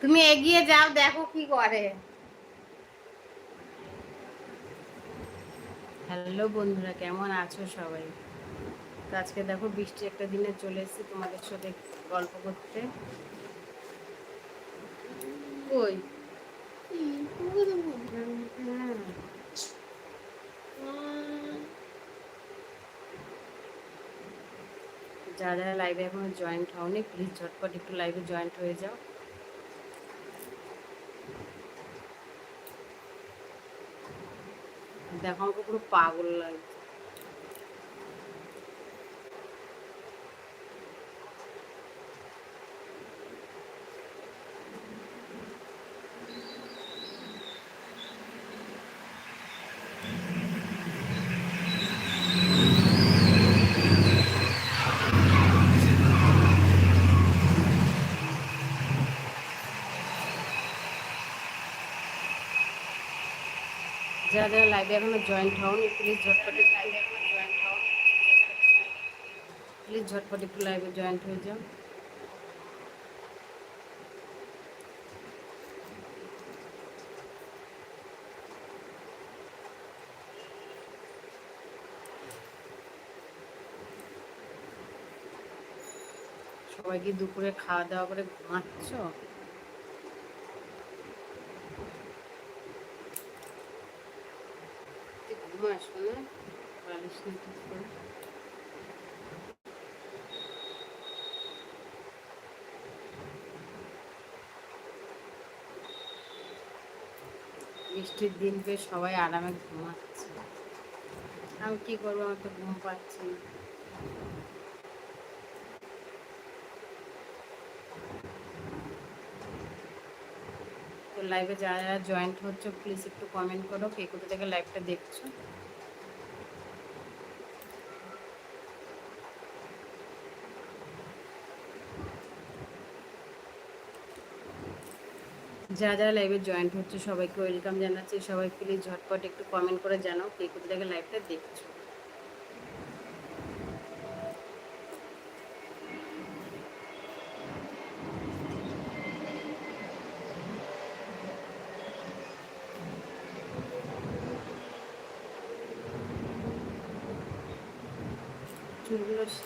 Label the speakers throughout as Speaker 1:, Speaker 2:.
Speaker 1: তুমি এগিয়ে যাও, দেখো কি করে। হ্যালো বন্ধুরা, কেমন আছো সবাই? আজকে দেখো বৃষ্টি একটা দিনে চলে এসেছি তোমাদের সাথে গল্প করতে। কই? যারা লাইভে এখনও জয়েন্ট হওনি প্লিজ ঝটপট একটু লাইভে জয়েন্ট হয়ে যাও। দেখো আমাকে পুরো পাগল লাগছে। যারা যারা লাইভে এখনও জয়েন্ট হওনি প্লিজ ঝটপট প্লিজ ঝটপট একটু লাইভে জয়েন্ট হয়ে যাও। সবাই কি দুপুরে খাওয়া দাওয়া করে ঘুমাচ্ছ তুই করে বৃষ্টির দিন পেয়ে সবাই আরামে ঘুমাচ্ছে। আমি কি করব? আমার তো ঘুম পাচ্ছি লাইভে যারা যারা জয়েন্ট হচ্ছে প্লিজ একটু কমেন্ট করো কে কোথা থেকে লাইভটা দেখছ। যারা যারা লাইভে জয়েন্ট হচ্ছে, সবাইকে ওয়েলকাম জানাচ্ছি। সবাই প্লিজ ঝটপট একটু কমেন্ট করে জানাও কে কোথা থেকে লাইভটা দেখছ।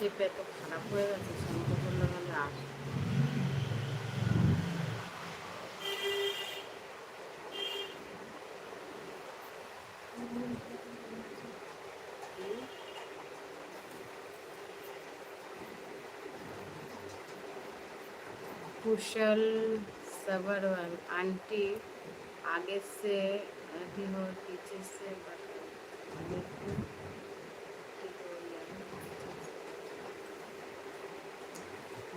Speaker 1: চুলগুলোর শেপ এত খারাপ হয়ে গেছে শ্যাম্পু করলে ভালো আসে कुशल सबरवाल आंटी आगे से अभी हो पीछे से बता- देखो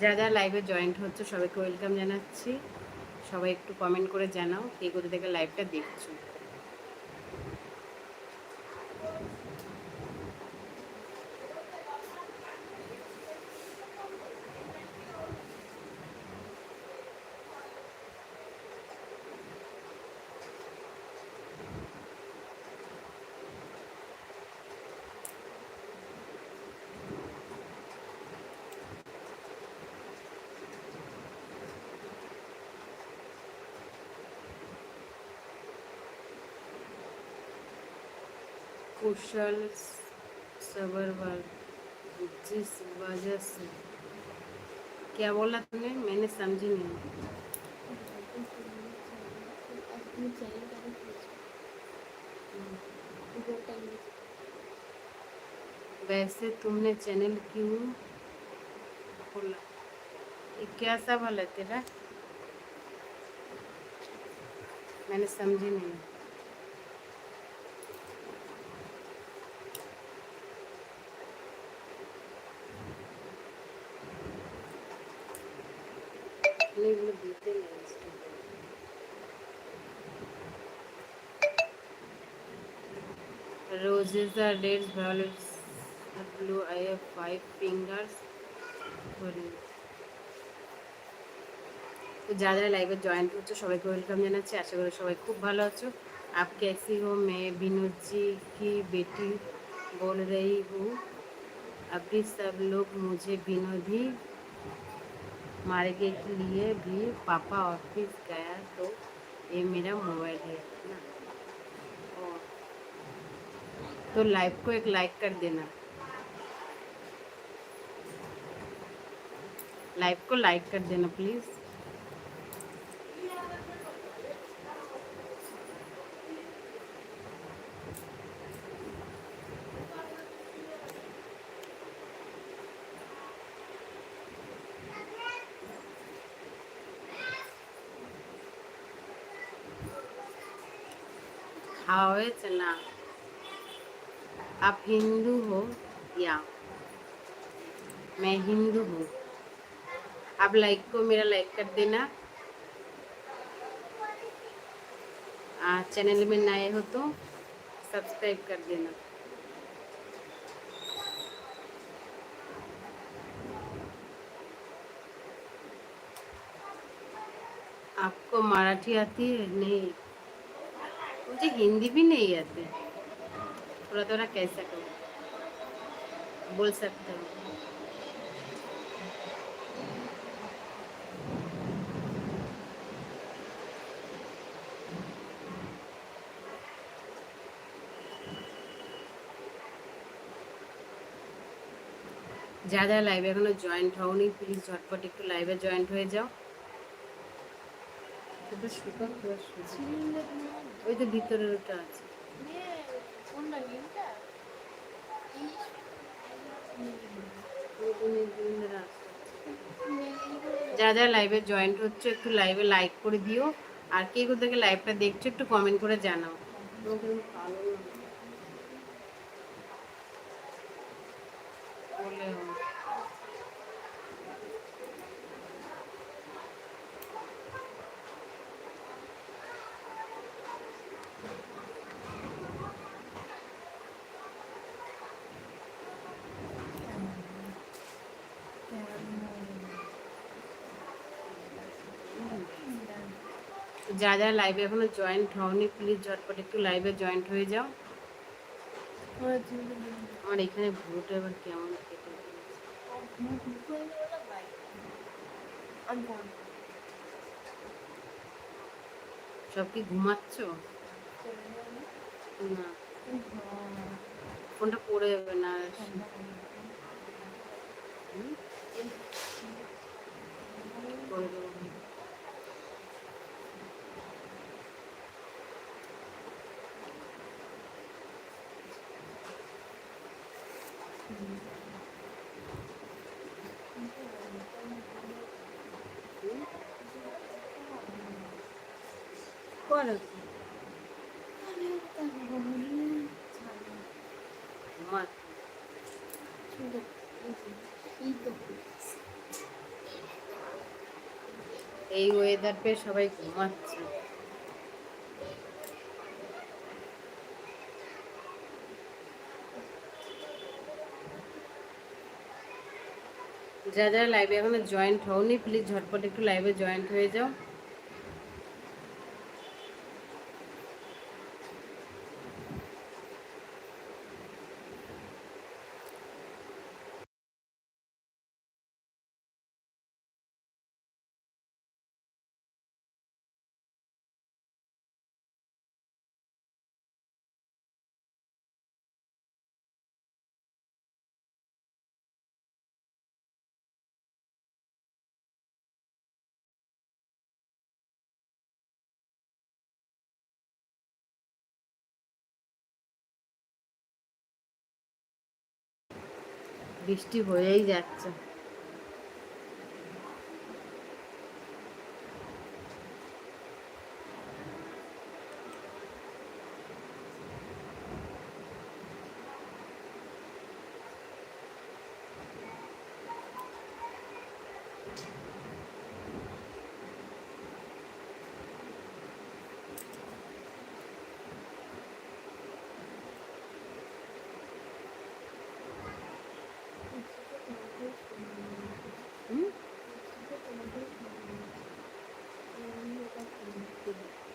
Speaker 1: যারা যারা লাইভে জয়েন্ট হচ্ছে, সবাইকে ওয়েলকাম জানাচ্ছি। সবাই একটু কমেন্ট করে জানাও, কে কোথা থেকে লাইভটা দেখছ। कुशल सबरवाल जिस वजह से। क्या बोला तुमने? मैंने समझी नहीं। वैसे तुमने चैनल क्यों खोला? ये क्या सवाल है तेरा मैंने समझी नहीं। नहीं वो देते नहीं इसको Roses are red, violets are blue. I have five fingers for you. তো যারা যারা লাইভে জয়েন্ট হচ্ছে সবাইকে ওয়েলকাম জানাচ্ছি আশা করি সবাই খুব ভালো আছো आप कैसी हो मैं विनोद जी की बेटी बोल रही हूँ अभी सब लोग मुझे विनोद ही मार्गे के लिए भी पापा ऑफ़िस गया तो ये मेरा मोबाइल है ना? तो लाइव को एक लाइक कर देना। लाइव को लाइक कर देना प्लीज़ खाओ है चना आप हिंदू हो या मैं हिंदू हूँ। आप लाइक को मेरा लाइक कर देना। आ, चैनल में नए हो तो सब्सक्राइब कर देना। आपको मराठी आती है? नहीं। मुझे हिंदी भी नहीं आती थोड़ा थोड़ा कैसा करो बोल सकते हो যা যা লাইভে এখনো জয়েন্ট হওনি প্লিজ ঝটপট একটু লাইভে জয়েন্ট হয়ে যাও সুতো ওই তো ভিতরের ওটা আছে। যা যা লাইভে জয়েন্ট হচ্ছে একটু লাইভে লাইক করে দিও। আর কে কোথা থেকে লাইভটা দেখছ একটু কমেন্ট করে জানাও। যা যা লাইভে এখনও জয়েন্ট হওনি প্লিজ ঝটপট একটু লাইভে জয়েন্ট হয়ে যাও। আমার এখানে ভুলটা এবার কেমন সব কি ঘুমাচ্ছ? না ফোনটা পড়ে যাবে না করো এই ওয়েদার পেয়ে সবাই ঘুমাচ্ছে। যা যারা লাইভে এখনও জয়েন্ট হওনি প্লিজ ঝটপট একটু লাইভে জয়েন্ট হয়ে যাও। বৃষ্টি হয়েই যাচ্ছে।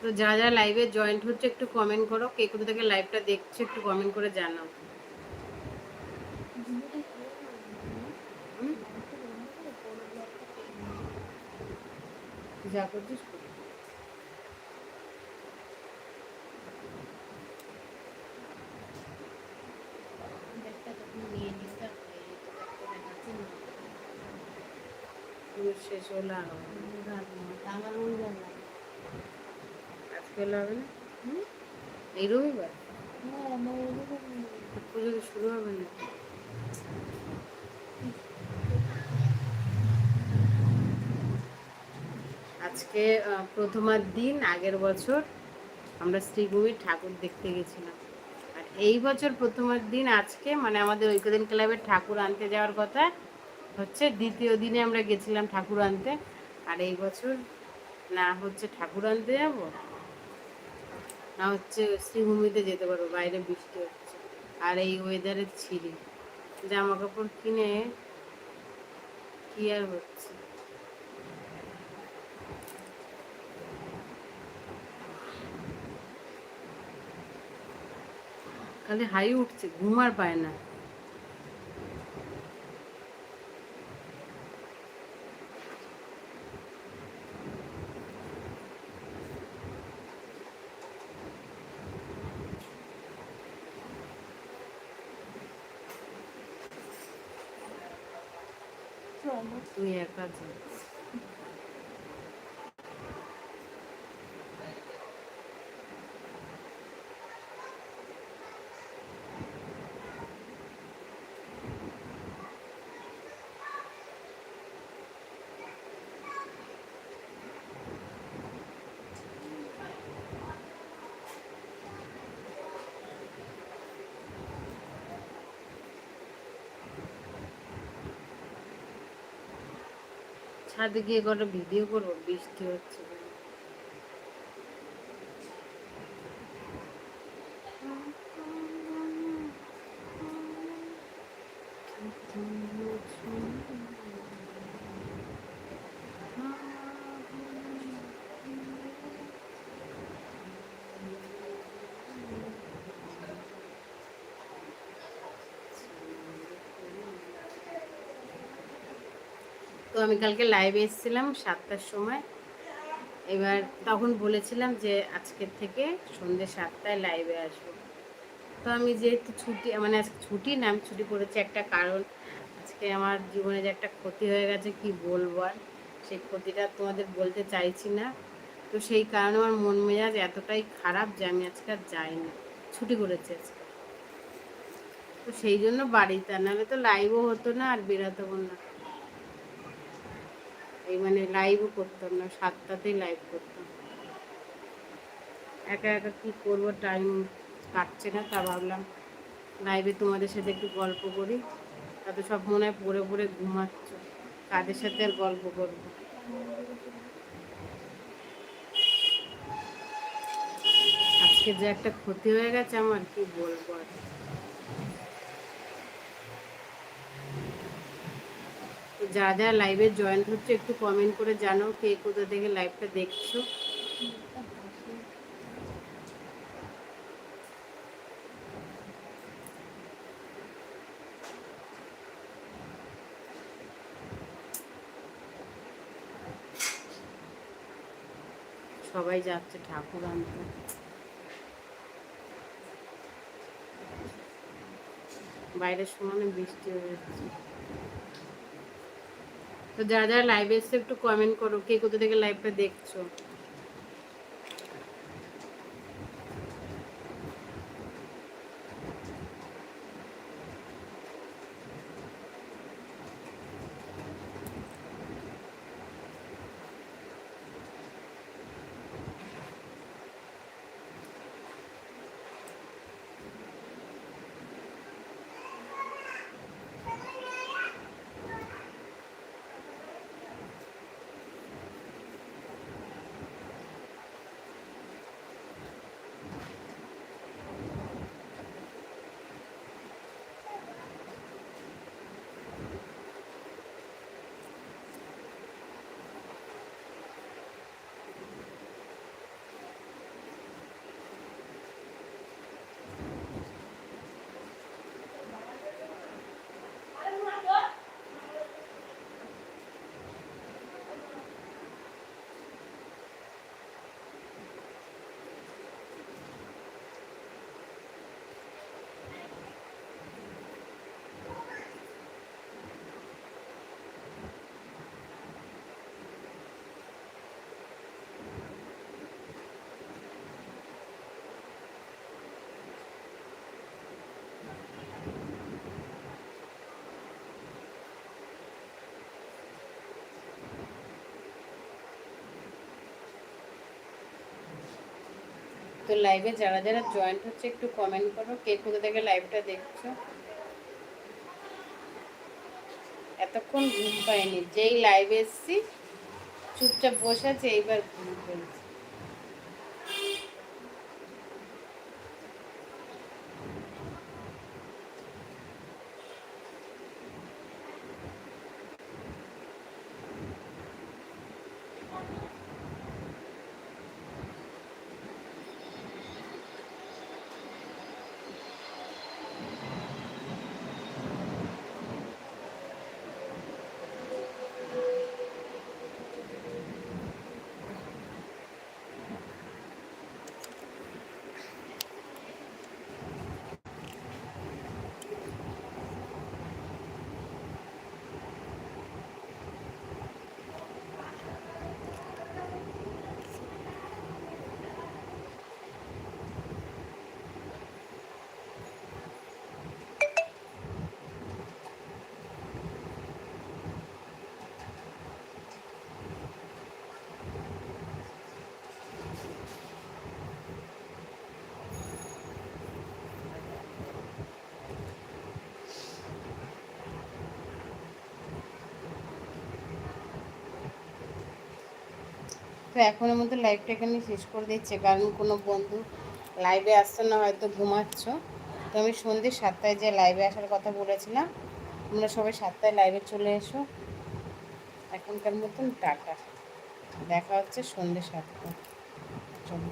Speaker 1: তো যা যা লাইভে জয়েন্ট হচ্ছে, একটু কমেন্ট করো। কে কোথা থেকে লাইভটা দেখছে, একটু কমেন্ট করে জানাও। কর। ব্যাগটা তখন নিয়ে নিতাম, এই তো ব্যাগটা দেখাচ্ছি না। পুরো শেষ হলো আর হবে না।
Speaker 2: আমার
Speaker 1: আজকে হবে না? এই রবিবার?
Speaker 2: হ্যাঁ
Speaker 1: পুজো তো শুরু হবে না আজকে প্রথমার দিন আগের বছর আমরা শ্রীভূমির ঠাকুর দেখতে গেছিলাম। আর এই বছর প্রথমার দিন আজকে মানে আমাদের ঐকদিন ক্লাবের ঠাকুর আনতে যাওয়ার কথা হচ্ছে দ্বিতীয় দিনে আমরা গেছিলাম ঠাকুর আনতে। আর এই বছর না হচ্ছে ঠাকুর আনতে যাব? না হচ্ছে শ্রীভূমিতে যেতে পারব, বাইরে বৃষ্টি হচ্ছে। আর এই ওয়েদারে ছিঁড়ি জামা কাপড় কিনে কি আর হচ্ছে? খালি হাই উঠছে, ঘুম আর পায় না। তুই একা যা ছাদে গিয়ে কটা ভিডিও করব বৃষ্টি হচ্ছে। আমি কালকে লাইভে এসেছিলাম সাতটার সময়। এবার তখন বলেছিলাম যে আজকের থেকে সন্ধ্যে সাতটায় লাইভে আসব। তো আমি যেহেতু ছুটি মানে আজকে ছুটি না, আমি ছুটি করেছি একটা কারণ, আজকে আমার জীবনে যে একটা ক্ষতি হয়ে গেছে, কি বলব আর? সেই ক্ষতিটা তোমাদের বলতে চাইছি না। তো সেই কারণে আমার মন মেজাজ এতটাই খারাপ যে আমি আজকে আর যাইনি। ছুটি করেছি আজকে। তো সেই জন্য বাড়িতে, নাহলে তো লাইভও হতো না আর বেরোতেও না। এই মানে লাইভও করতাম না, সাতটাতেই লাইভ করতাম। একা একা কি করব টাইম কাটছে না, তা ভাবলাম লাইভে তোমাদের সাথে একটু গল্প করি। তা তো সব মনে হয় পড়ে পড়ে ঘুমাচ্ছ, কাদের সাথে আর গল্প করব? আজকে যে একটা ক্ষতি হয়ে গেছে আমার, কি বলব আর? যারা যারা লাইভে জয়েন হচ্ছে, একটু কমেন্ট করে জানো কে কোথা থেকে লাইভটা দেখছ। সবাই যাচ্ছে, ঠাকুর আনতে। বাইরের সমানে বৃষ্টি হয়ে যাচ্ছে। তো যারা যারা লাইভে এসছে একটু কমেন্ট করো কে কোথা থেকে লাইভটা দেখছ? তো লাইভে যারা যারা জয়েন্ট হচ্ছে, একটু কমেন্ট করো, কে কোথা থেকে লাইভটা দেখছ? এতক্ষণ ঘুম পাইনি, যেই লাইভে এসছি, চুপচাপ বসে আছে, এইবার ঘুম পেয়েছি। এখনের মতো লাইভটা এখানে শেষ করে দিচ্ছে, কারণ কোনো বন্ধু লাইভে আসছে না, হয়তো ঘুমাচ্ছ। তো আমি সন্ধ্যে সাতটায় যে লাইভে আসার কথা বলেছিলাম, তোমরা সবাই সাতটায় লাইভে চলে এসো। এখনকার মতন টাটা। দেখা হচ্ছে সন্ধ্যে সাতটা চলো।